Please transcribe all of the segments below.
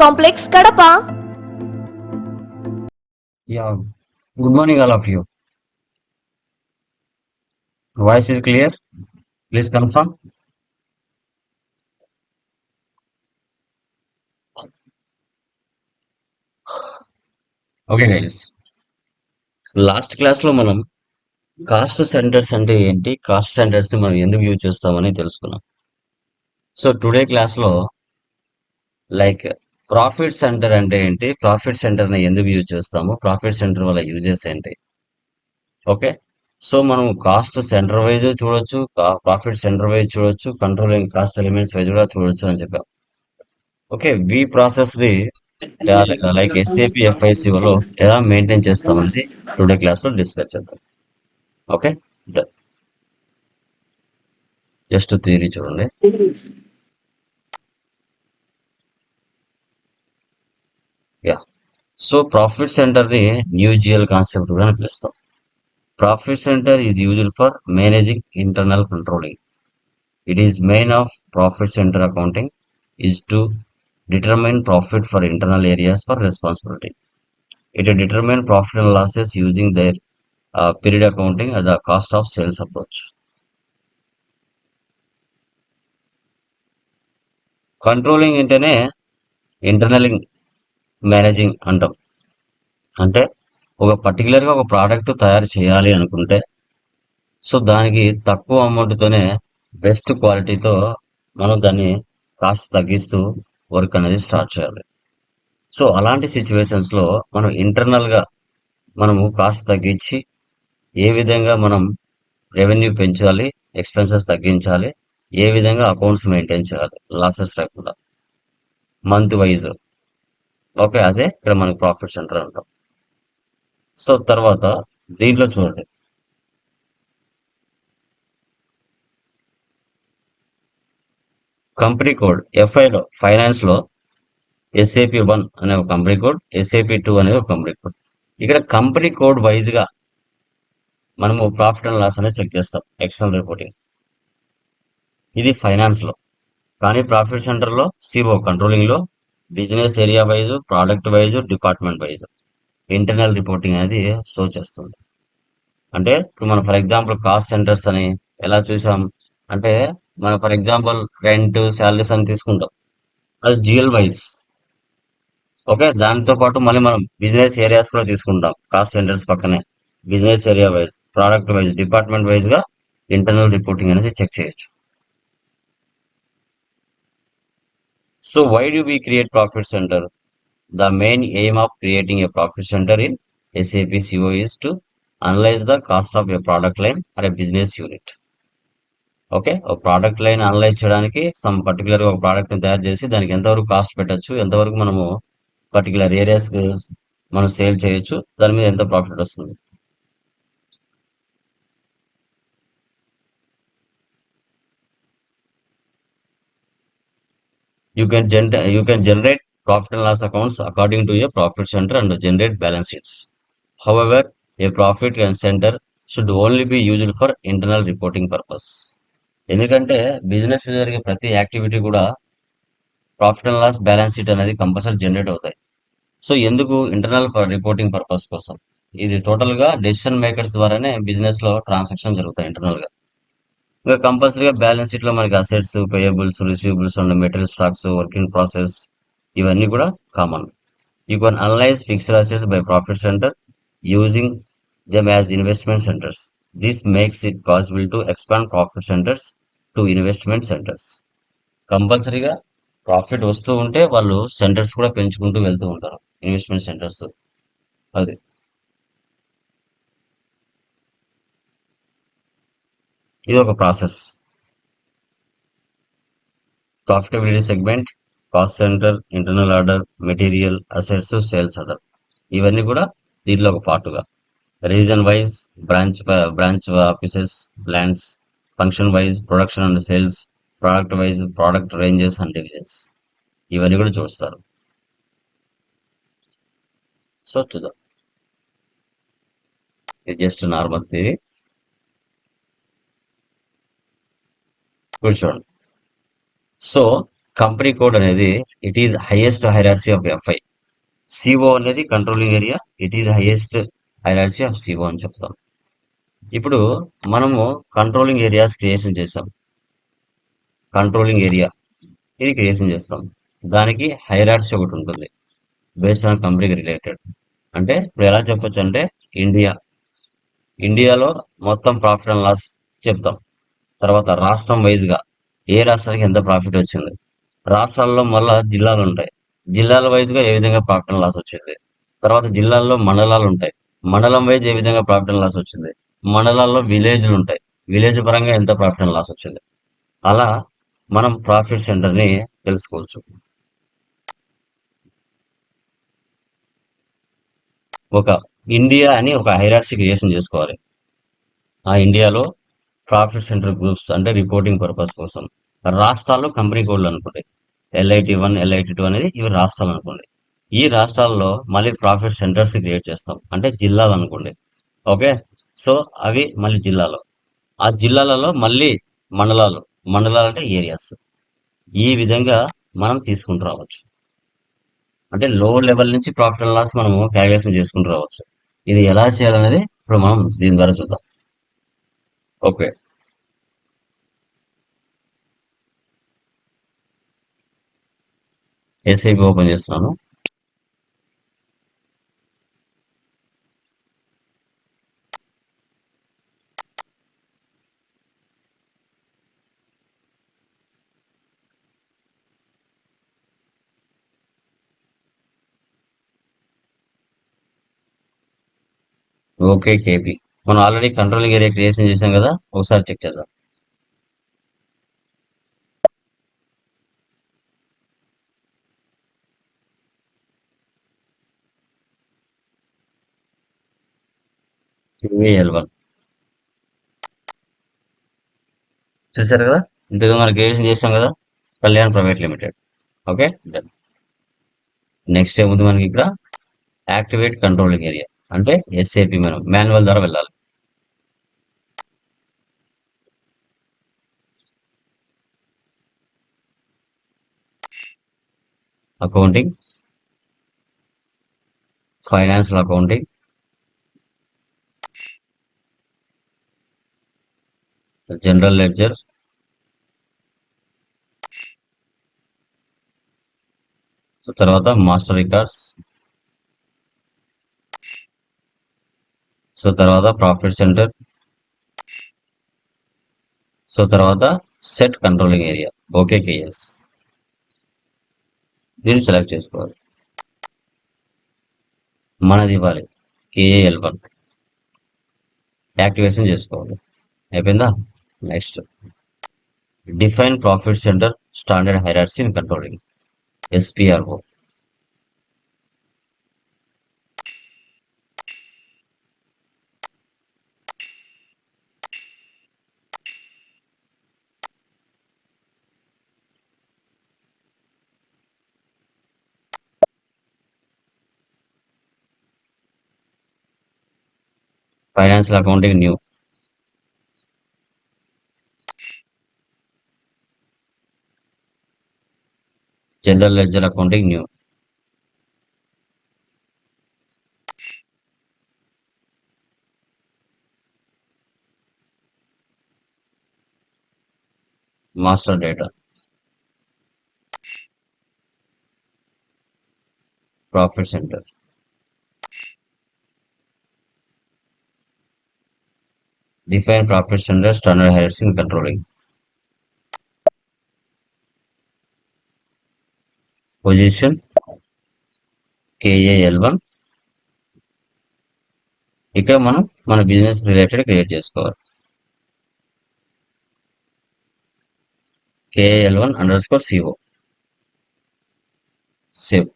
complex Kadapa Yeah, good morning, all of you. Voice is clear. Please confirm. Okay guys last క్లాస్లో మనం cost centres అంటే ఏంటి cost సెంటర్స్ని మనం ఎందుకు use చేస్తామని తెలుసుకున్నాం సో టుడే క్లాస్లో లైక్ ప్రాఫిట్ సెంటర్ అంటే ఏంటి? ప్రాఫిట్ సెంటర్ని ఎందుకు యూజ్ చేస్తాము? ప్రాఫిట్ సెంటర్ వల్ల యూజెస్ ఏంటి? ఓకే. సో మనం కాస్ట్ సెంటర్ వైజ్ చూడొచ్చు ప్రాఫిట్ సెంటర్ వైజ్ చూడొచ్చు కంట్రోలింగ్ కాస్ట్ ఎలిమెంట్స్ వైజ్ కూడా చూడొచ్చు అని చెప్పాం. Okay we process the like SAP ఎఫ్ఐసిఓలో ఎలా మెయింటైన్ చేస్తామని టుడే క్లాస్లో డిస్కస్ చేద్దాం. ఓకే జస్ట్ థియరీ చూడండి. యా సో ప్రాఫిట్ సెంటర్ని న్యూ జిఎల్ కాన్సెప్ట్ కూడా పిలుస్తాం profit centre is used for managing internal controlling it is main of profit centre accounting is to determine profit for internal areas for responsibility. It determine profit and losses using their uh, period accounting as the cost of sales approach. Controlling అంటేనే ఇంటర్నలింగ్ managing అంటాం. అంటే ఒక పర్టికులర్గా ఒక product తయారు చేయాలి అనుకుంటే సో దానికి తక్కువ అమౌంట్తోనే బెస్ట్ క్వాలిటీతో మనం దాన్ని కాస్ట్ తగ్గిస్తూ వర్క్ అనేది స్టార్ట్ చేయాలి. సో అలాంటి సిచ్యువేషన్స్లో మనం ఇంటర్నల్గా మనము కాస్ట్ తగ్గించి ఏ విధంగా మనం రెవెన్యూ పెంచాలి ఎక్స్పెన్సెస్ తగ్గించాలి ఏ విధంగా అకౌంట్స్ మెయింటైన్ చేయాలి లాసెస్ రాకుండా మంత్ వైజ్ ఓకే అదే ఇక్కడ మనకి ప్రాఫిట్ సెంటర్ అంటాం. సో తర్వాత దీంట్లో చూడండి. కంపెనీ కోడ్ ఎఫ్ఐలో ఫైనాన్స్లో ఎస్ఏపి వన్ అనే ఒక కంపెనీ కోడ్ ఎస్ఏపి టూ అనేది ఒక కంపెనీ కోడ్. ఇక్కడ కంపెనీ కోడ్ వైజ్గా మనము ప్రాఫిట్ అండ్ లాస్ అనేది చెక్ చేస్తాం ఎక్స్టర్నల్ రిపోర్టింగ్. ఇది ఫైనాన్స్లో కానీ ప్రాఫిట్ సెంటర్లో CO కంట్రోలింగ్లో business area wise product wise department wise. Internal reporting అనేది షో చేస్తుంది. అంటే ఇప్పుడు మనం ఫర్ ఎగ్జాంపుల్ కాస్ట్ సెంటర్స్ అని ఎలా చూసాం అంటే మనం ఫర్ ఎగ్జాంపుల్ రెంట్ శాలరీస్ అని తీసుకుంటాం. అది జిఎల్ వైజ్. ఓకే దానితో పాటు మళ్ళీ మనం బిజినెస్ ఏరియాస్ కూడా తీసుకుంటాం. కాస్ట్ సెంటర్స్ పక్కనే. Business area wise product wise department వైజ్గా ఇంటర్నల్ రిపోర్టింగ్ అనేది చెక్ చేయొచ్చు. So why do we create profit centre the main aim of creating a profit centre in SAP CO is to analyse the cost of a product line or a business unit okay ఒక product line analyse చేయడానికి some particular ఒక ప్రోడక్ట్ని తయారు చేసి దానికి ఎంతవరకు cost పెట్టచ్చు ఎంతవరకు మనము పర్టికులర్ ఏరియాస్ మనం సేల్ చేయొచ్చు దాని మీద ఎంత ప్రాఫిట్ వస్తుంది. You can genera you can generate profit and loss accounts according to your profit centre and generate balance sheets however a profit centre should only be used for internal reporting purpose ఎందుకంటే business జరిగే ప్రతి activity కూడా profit and loss balance sheet అనేది compulsory generate అవుతాయి. So ఎందుకు internal reporting purpose కోసం? ఇది టోటల్గా డెసిషన్ మేకర్స్ ద్వారానే బిజినెస్లో ట్రాన్సాక్షన్ జరుగుతాయి ఇంటర్నల్గా ఇంకా కంపల్సరీగా బ్యాలెన్స్ షీట్లో మనకి assets payables receivables and material stocks working process ఇవన్నీ కూడా common you can analyse fixed assets by profit centre using them as investment centres this makes it possible to expand profit centres to investment centres కంపల్సరీగా profit వస్తూ ఉంటే వాళ్ళు centres కూడా పెంచుకుంటూ వెళ్తూ ఉంటారు ఇన్వెస్ట్మెంట్ సెంటర్స్ అది. ఇది ఒక process profitability segment cost centre internal order material assets sales order ఇవన్నీ కూడా దీనిలో ఒక పార్టుగా. Region wise branch branch offices plans function wise production and sales product wise product ranges and divisions. ఇవన్నీ కూడా చూస్తారు సో చూద్దాం. ఇది జస్ట్ నార్మల్ థియరీ ఇప్పుడు చూడండి సో కంపెనీ కోడ్ అనేది it is highest hierarchy of FI CO అనేది controlling area it is highest hierarchy of CO అని చెప్తాం. ఇప్పుడు మనము కంట్రోలింగ్ ఏరియాస్ క్రియేషన్ చేస్తాం కంట్రోలింగ్ ఏరియా ఇది క్రియేషన్ చేస్తాం. దానికి హైరార్సీ ఒకటి ఉంటుంది బేస్డ్ ఆన్ కంపెనీకి రిలేటెడ్ అంటే ఇప్పుడు ఎలా చెప్పొచ్చు అంటే ఇండియా ఇండియాలో మొత్తం ప్రాఫిట్ అండ్ లాస్ చెప్తాం. తర్వాత రాష్ట్రం వైజ్గా ఏ రాష్ట్రానికి ఎంత ప్రాఫిట్ వచ్చింది? రాష్ట్రాల్లో మళ్ళా జిల్లాలు ఉంటాయి. జిల్లాల వైజ్గా ఏ విధంగా ప్రాఫిట్ అండ్ లాస్ వచ్చింది? తర్వాత జిల్లాల్లో మండలాలు ఉంటాయి. మండలం వైజ్ ఏ విధంగా ప్రాఫిట్ అండ్ లాస్ వచ్చింది? మండలాల్లో విలేజ్లు ఉంటాయి. విలేజ్ పరంగా ఎంత ప్రాఫిట్ అండ్ లాస్ వచ్చింది? అలా మనం ప్రాఫిట్ సెంటర్ని తెలుసుకోవచ్చు. ఒక ఇండియా అని ఒక హైరార్సీ క్రియేషన్ చేసుకోవాలి. ఆ ఇండియాలో ప్రాఫిట్ సెంటర్ గ్రూప్స్ అంటే రిపోర్టింగ్ పర్పస్ కోసం. రాష్ట్రాల్లో కంపెనీ కోడ్లు అనుకోండి. ఎల్ఐటి వన్ ఎల్ఐటి టూ అనేది ఇవి రాష్ట్రాలు అనుకోండి. ఈ రాష్ట్రాల్లో మళ్ళీ ప్రాఫిట్ సెంటర్స్ క్రియేట్ చేస్తాం. అంటే జిల్లాలు అనుకోండి. ఓకే? సో అవి మళ్ళీ జిల్లాలో. ఆ జిల్లాలలో మళ్ళీ మండలాలు. మండలాలు అంటే ఏరియాస్. ఈ విధంగా మనం తీసుకుంటూ రావచ్చు. అంటే లో లెవెల్ నుంచి ప్రాఫిట్ అండ్ లాస్ మనము క్యాలిక్యులేషన్ చేసుకుంటూ రావచ్చు. ఇది ఎలా చేయాలనేది ఇప్పుడు మనం దీని ద్వారా చూద్దాం. ఓకే. ఎస్ఐపి ఓపెన్ చేస్తున్నాను. ఓకే కేపీ మనం ఆల్రెడీ కంట్రోలింగ్ ఏరియా క్రియేషన్ చేసాం కదా ఒకసారి చెక్ చేద్దాం. ఎల్ వన్ చూసారు కదా? ఇంతగా మనం క్రియేషన్ చేసాం కదా? Kalyan private limited. Okay? Done next ఏముంది మనకి ఇక్కడ యాక్టివేట్ కంట్రోలింగ్ ఏరియా. అంటే ఎస్ఏపి మనం మాన్యువల్ ద్వారా వెళ్ళాలి. Accounting financial accounting general ledger. తర్వాత మాస్టర్ రికార్డ్స్. సో తర్వాత ప్రాఫిట్ సెంటర్. సో తర్వాత set controlling area okay KS. దీన్ని సెలెక్ట్ చేసుకోవాలి. మనది ఇవ్వాలి కేఏఎల్ వన్. యాక్టివేషన్ చేసుకోవాలి. అయిపోయిందా? Next define profit centre standard hierarchy in controlling SPRO financial accounting new general ledger accounting new master data profit centre define profit centre standard hierarchy in controlling position KAL one ఇక్కడ మనం మన business related create చేసుకోవాలి. KL one underscore CO save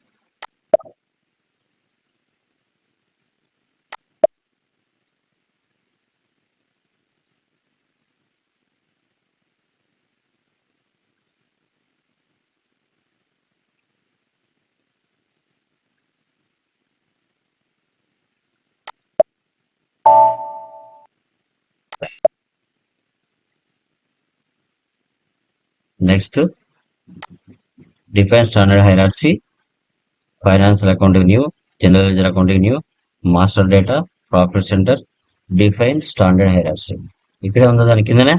next define standard hierarchy financial accounting new general ledger accounting new master data profit centre define standard hierarchy ఇక్కడే ఉందా దాని కిందనే?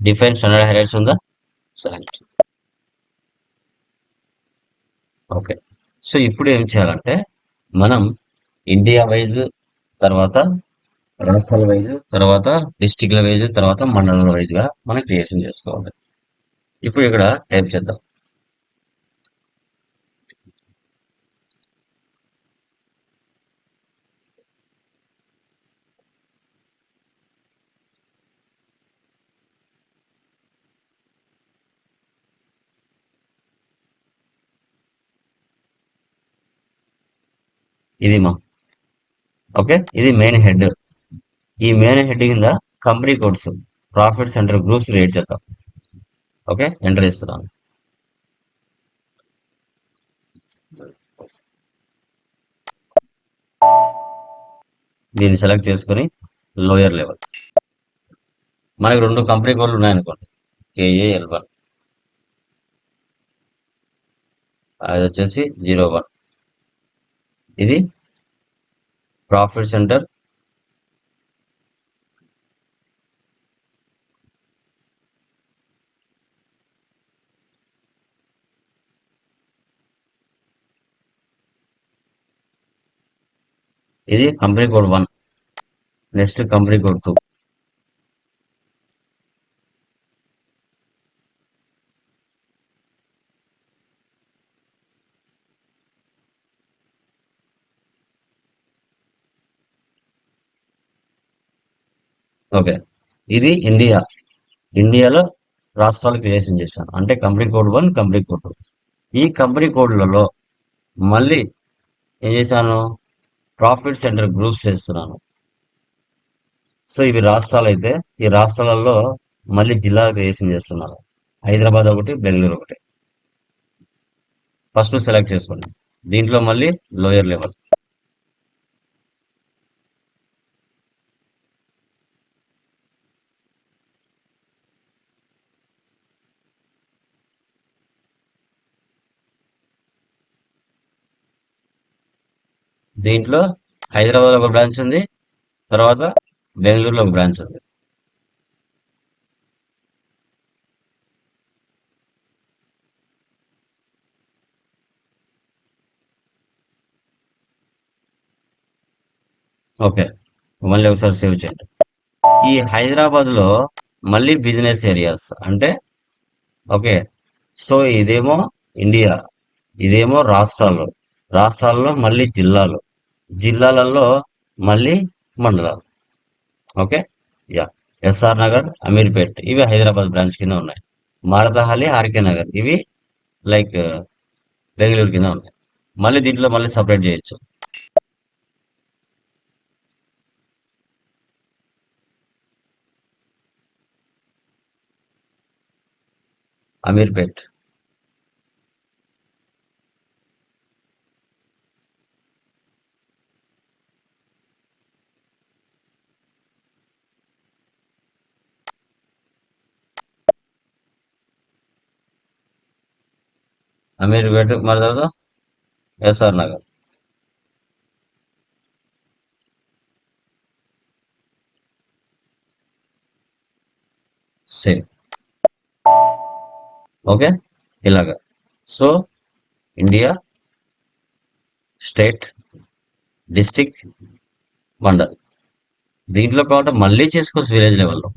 Define standard hierarchy ఉందా? Select okay so ఇప్పుడు ఏం చేయాలంటే మనం ఇండియా వైజ్ తర్వాత రాష్ట్రాల వైజ్ తర్వాత డిస్టిక్ల వైజ్ తర్వాత మండలాల వైజ్గా మనం క్రియేషన్ చేసుకోవాలి. ఇప్పుడు ఇక్కడ టైప్ చేద్దాం. ఇది మా. ఓకే ఇది మెయిన్ హెడ్ ఈ మెయిన్ హెడ్ కింద company codes profit centre groups create చేద్దాం. ఓకే ఎంటర్ ఇస్తున్నాను దీన్ని సెలెక్ట్ చేసుకొని లోయర్ లెవెల్. మనకి రెండు కంపెనీ కోడ్లు ఉన్నాయనుకోండి కేఏఎల్ వన్ అది వచ్చేసి జీరో వన్. ఇది ప్రాఫిట్ సెంటర్ ఇది company code one next company code two okay ఇది ఇండియా ఇండియాలో రాష్ట్రాలు క్రియేషన్ చేశాను అంటే company code one company code two ఈ కంపెనీ కోడ్లలో మళ్ళీ ఏం చేశాను? ప్రాఫిట్ సెంటర్ గ్రూప్స్ చేస్తున్నాను. సో ఇవి రాష్ట్రాలు అయితే ఈ రాష్ట్రాలలో మళ్ళీ జిల్లా క్రియేషన్ చేస్తున్నారు. హైదరాబాద్ ఒకటి బెంగళూరు ఒకటి. ఫస్ట్ సెలెక్ట్ చేసుకోండి. దీంట్లో మళ్ళీ లోయర్ లెవెల్. దీంట్లో హైదరాబాద్ ఒక బ్రాంచ్ ఉంది తర్వాత బెంగళూరులో ఒక బ్రాంచ్ ఉంది. ఓకే మళ్ళీ ఒకసారి సేవ్ చేయండి. ఈ హైదరాబాద్లో మళ్ళీ బిజినెస్ ఏరియాస్ అంటే ఓకే సో ఇదేమో ఇండియా ఇదేమో రాష్ట్రాలు రాష్ట్రాల్లో మళ్ళీ జిల్లాలు. జిల్లాలలో మళ్ళీ మండలాలు. Okay? Yeah. SR Nagar Ameerpet ఇవి హైదరాబాద్ బ్రాంచ్ కింద ఉన్నాయి. మారతహాలి ఆర్కే నగర్ ఇవి లైక్ బెంగళూరు కింద ఉన్నాయి. మళ్ళీ దీంట్లో మళ్ళీ సపరేట్ చేయొచ్చు. అమీర్పేట్. అమీర్పేట్ మరి తర్వాత ఎస్ఆర్ నగర్. సేమ్. ఓకే? ఇలాగా. So India state district mandal. దీంట్లో కాబట్టి మళ్ళీ చేసుకోవచ్చు విలేజ్ లెవెల్లో.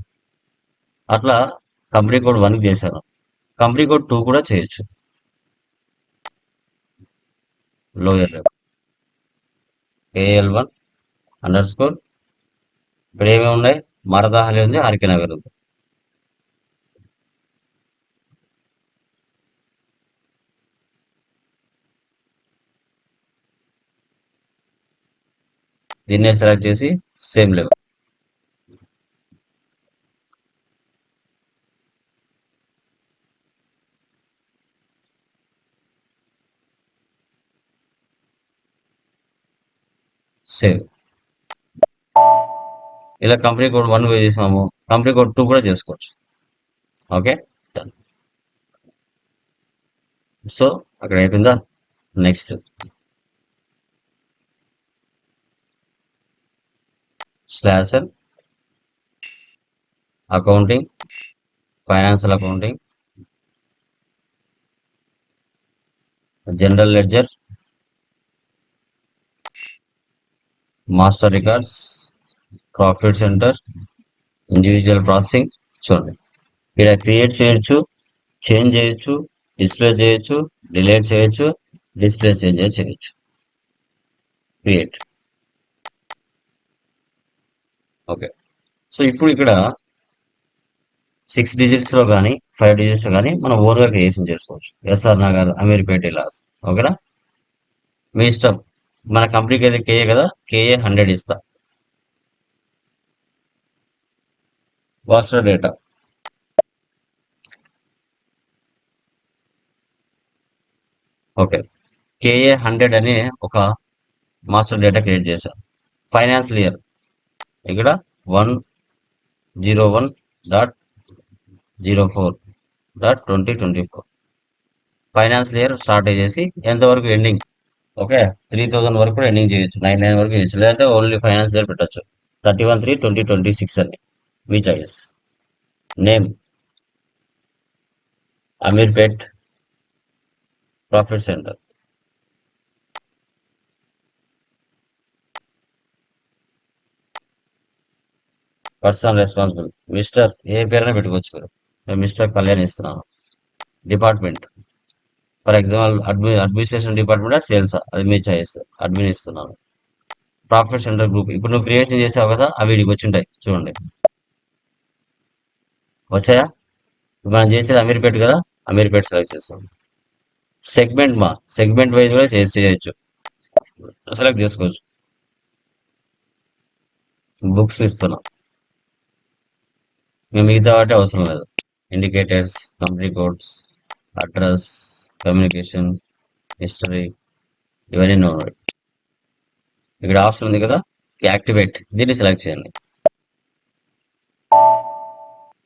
అట్లా కంపెనీ కోడ్ వన్కి చేశాను కంపెనీ కోడ్ టూ కూడా చేయొచ్చు. Lower level AL one underscore ఇప్పుడు ఏమేమి ఉన్నాయి? మరదాహలి ఉంది ఆర్కే నగర్ ఉంది. దీన్నే సెలెక్ట్ చేసి సేమ్ లెవెల్ సేవ్ ఇలా కంపెనీ కోడ్ వన్ చేసాము. కంపెనీ కోడ్ టూ కూడా చేసుకోవచ్చు. ఓకే? సో అక్కడ అయిపోయిందా? Next స్లాసర్ accounting financial accounting general ledger master records profit centre individual processing చూడండి. ఇక్కడ క్రియేట్ చేయొచ్చు చేంజ్ చేయొచ్చు డిస్ప్లే చేయొచ్చు డిలీట్ చేయొచ్చు డిస్ప్లే చేంజ్ చేయొచ్చు. క్రియేట్ ఓకే సో ఇప్పుడు ఇక్కడ సిక్స్ డిజిట్స్లో కానీ ఫైవ్ డిజిట్స్లో కానీ మనం ఓన్గా క్రియేషన్ చేసుకోవచ్చు. ఎస్ఆర్ నగర్ అమీర్పేట ఇలాస్ ఓకేనా మీ ఇష్టం. మన కంపెనీకి అయితే కేఏ కదా? కేఏ హండ్రెడ్ ఇస్తా. Master data okay KA hundred అని ఒక మాస్టర్ డేటా క్రియేట్ చేశా. ఫైనాన్షియల్ ఇయర్ ఇక్కడ one zero one dot zero four dot twenty twenty four. Financial year start చేసి ఎంతవరకు ఎండింగ్? ఓకే? త్రీ థౌసండ్ వరకు కూడా ఎండింగ్ చేయొచ్చు. నైన్ నైన్ వరకు చేయొచ్చు. లేదంటే ఓన్లీ ఫైనాన్స్ దగ్గర పెట్టచ్చు. Thirty one three twenty twenty six అని. మీ choice name Ameerpet profit centre personal responsible mister ఏ పేరైనా పెట్టుకోవచ్చు మీరు. నేను మిస్టర్ కళ్యాణ్ ఇస్తున్నాను. Department for example admi administration department sales అది మీ చాయిస్ అడ్మిన్ ఇస్తున్నాను ప్రాఫిట్ సెంటర్ గ్రూప్ ఇప్పుడు నువ్వు క్రియేషన్ చేసావు కదా అవి వీడికి వచ్చింటాయి చూడండి. వచ్చాయా? మనం చేసేది అమీర్పేట్ కదా అమీర్పేట సెలెక్ట్ చేస్తాం సెగ్మెంట్ మా సెగ్మెంట్ వైజ్ కూడా చేసి చేయొచ్చు. సెలెక్ట్ చేసుకోవచ్చు. బుక్స్ ఇస్తున్నాం. మిగతా వాటి అవసరం లేదు. Indicators company codes address. Communication history ఇవన్నీ ఉన్నాయి ఇక్కడ ఆప్షన్ ఉంది కదా? యాక్టివేట్. దీన్ని సెలెక్ట్ చేయండి.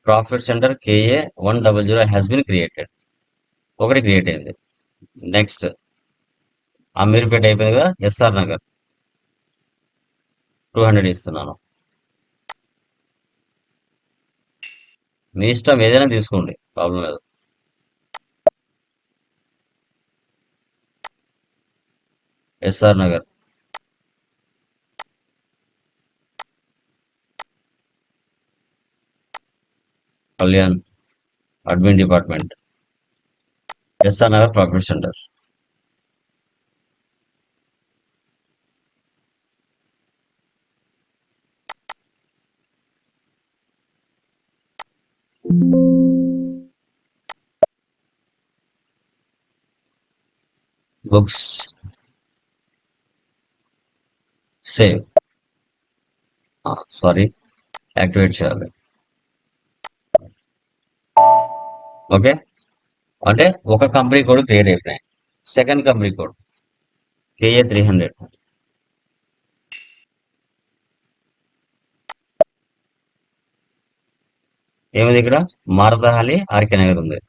Profit centre KA one double zero has been created ఒకటి క్రియేట్ అయింది. నెక్స్ట్ అమీర్పేట అయిపోయింది కదా? ఎస్ఆర్ నగర్. టూ హండ్రెడ్ ఇస్తున్నాను. మీ ఇష్టం ఏదైనా తీసుకోండి. ప్రాబ్లం లేదు. SR Nagar Kalyan admin department SR Nagar profit centre books save sorry. Activate చేయాలి. ఓకే? అంటే ఒక కంపెనీ కోడ్ క్రియేట్ అయిపోయినాయి. Second company code. KA three hundred. ఏమిది ఇక్కడ? మారదహలి ఆర్కే నగర్ ఉంది.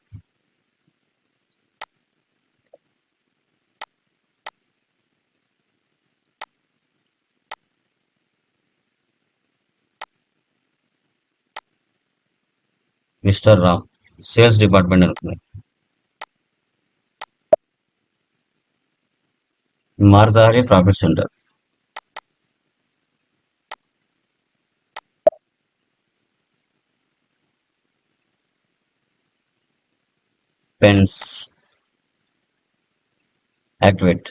మిస్టర్ రామ్ సేల్స్ డిపార్ట్మెంట్ అనుకున్నాయి మారుదారి ప్రాఫిట్ సెంటర్. పెన్స్. యాక్టివేట్.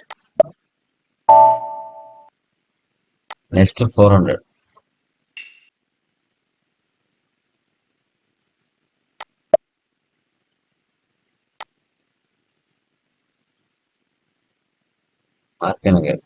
Next four hundred. మార్కెన్ గారు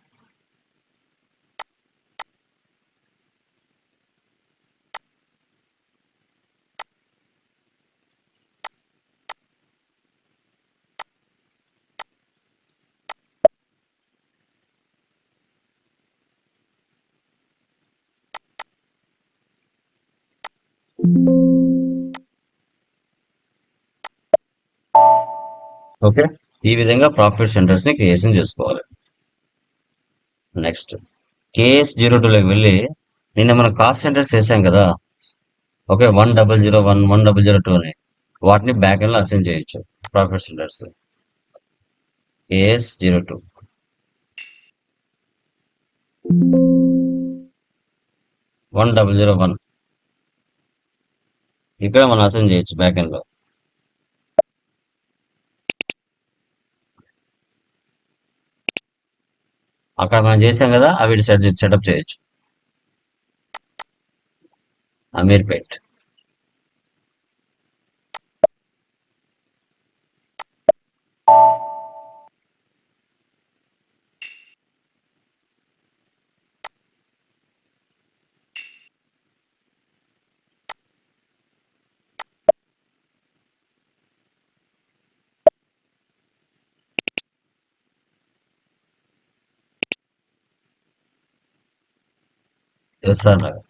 ఓకే? ఈ విధంగా ప్రాఫిట్ సెంటర్స్ని క్రియేషన్ చేసుకోవాలి. నెక్స్ట్ కేఎస్ జీరో టూలోకి వెళ్ళి నిన్న మనం కాస్ట్ సెంటర్స్ చేసాం కదా. Okay one double zero one one double zero two అని. వాటిని బ్యాక్ ఎండ్లో అసైన్ చేయొచ్చు profit centres KS zero two one double zero one ఇక్కడ మనం అసైన్ చేయొచ్చు బ్యాక్ ఎండ్లో అక్కడ మనం చేసాం కదా అవి సెటప్ చేయొచ్చు. అమీర్పేట్. ఎస్ఆర్ నగర్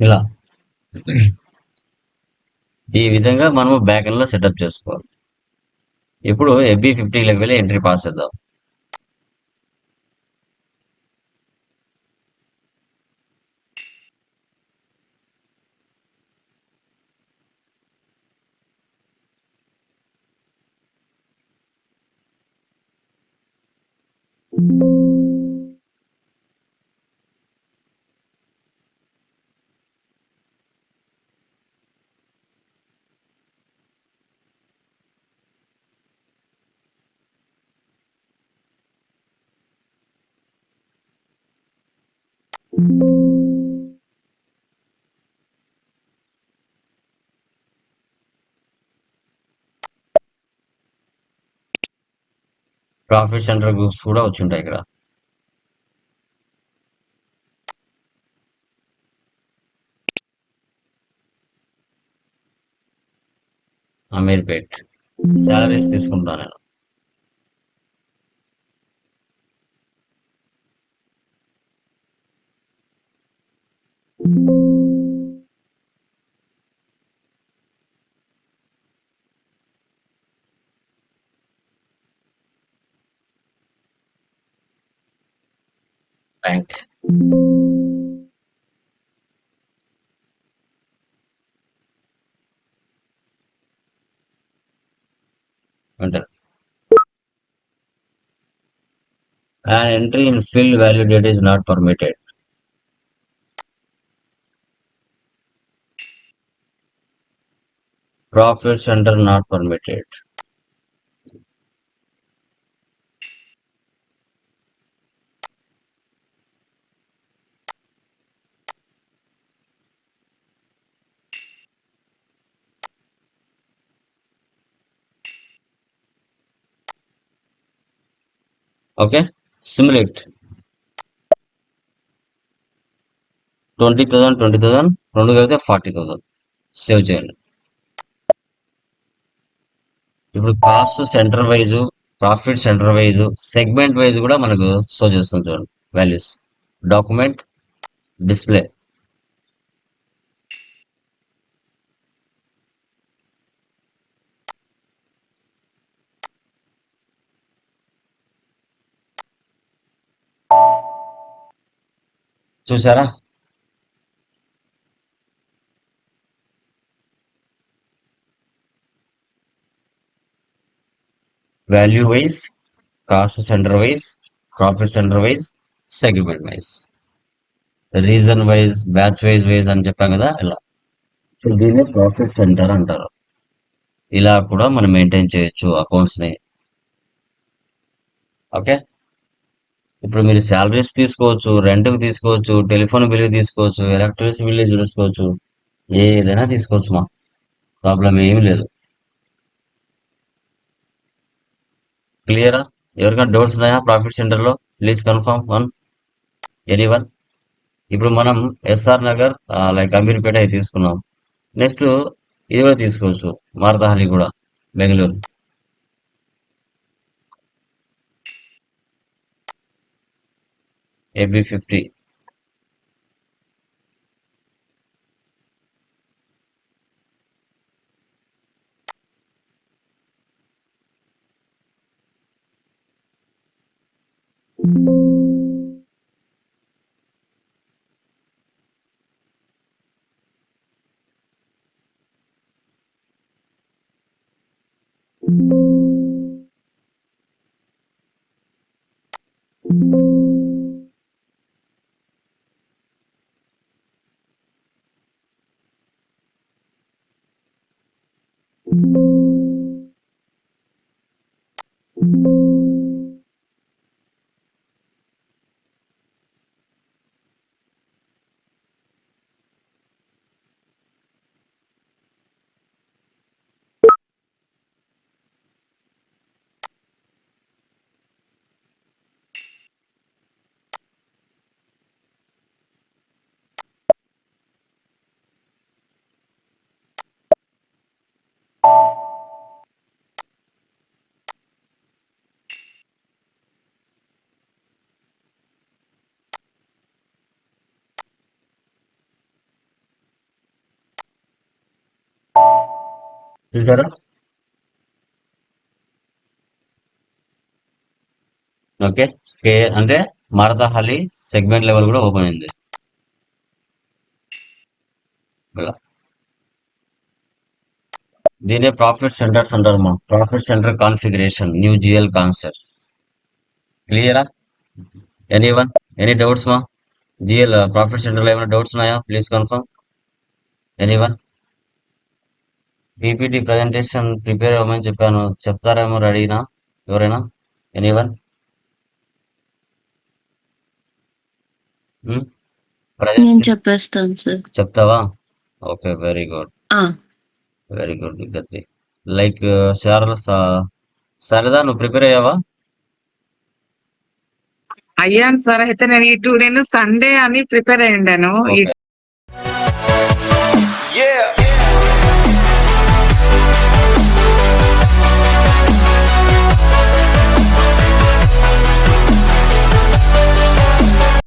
ఇలా. ఈ విధంగా మనము బ్యాక్ ఎండ్లో సెటప్ చేసుకోవాలి. ఇప్పుడు ఎఫ్బి ఫిఫ్టీలోకి వెళ్ళి ఎంట్రీ పాస్ చేద్దాం. ప్రాఫిట్ సెంటర్ గ్రూప్స్ కూడా వచ్చుంటాయి ఇక్కడ. అమీర్పేట్. శాలరీస్ తీసుకుంటాను నేను. bank An entry in field value date is not permitted. Profits under not permitted. Okay? Simulate twenty thousand twenty thousand రెండు కలిగితే ఫార్టీ థౌసండ్ సేవ్ చేయండి. ఇప్పుడు cost centre wise profit centre wise segment wise కూడా మనకు show చేస్తుంది చూడండి. Values document display చూసారా? Value wise cost centre wise profit centre wise segment wise region wise batch wise wise అని చెప్పాం కదా ఇలా. సో దీన్ని ప్రాఫిట్ సెంటర్ అంటారు. ఇలా కూడా మనం మెయింటైన్ చేయొచ్చు అకౌంట్స్ని. ఓకే ఇప్పుడు మీరు శాలరీస్ తీసుకోవచ్చు రెంట్కి తీసుకోవచ్చు టెలిఫోన్ బిల్ తీసుకోవచ్చు ఎలక్ట్రిసిటీ బిల్ చూసుకోవచ్చు ఏదైనా తీసుకోవచ్చు మా. ప్రాబ్లం ఏమి లేదు. క్లియరా ఎవరికైనా డౌట్స్ ఉన్నాయా ప్రాఫిట్ సెంటర్లో? Please confirm one any one ఇప్పుడు మనం ఎస్ఆర్ నగర్ లైక్ అమీర్పేట అవి తీసుకున్నాం. నెక్స్ట్ ఇది కూడా తీసుకోవచ్చు. మారదహలి కూడా బెంగళూరు AB50 చూసారా ఓకే కే అంటే మారదహలి సెగ్మెంట్ లెవెల్ కూడా ఓపెన్ అయింది. ఇలా దీనే ప్రాఫిట్ సెంటర్స్ అంటారు మా profit centre configuration new GL concept క్లియరా ఎనీ వన్ ఎనీ డౌట్స్ మా జిఎల్ ప్రాఫిట్ సెంటర్లో ఏమైనా డౌట్స్ ఉన్నాయా? Please confirm any one PPT presentation prepare అవ్వమని చెప్పాను. చెప్తారేమో రెడీనా? ఎవరైనా? ఎనీ వన్ నేను చెప్పేస్తాను సార్. చెప్తావా? Okay very good very good దిగ్గత్రి like Sharada సరదా నువ్వు ప్రిపేర్ అయ్యావా? అయ్యాను సార్. అయితే నేను ఈ టూ నేను సండే అని ప్రిపేర్ Yeah.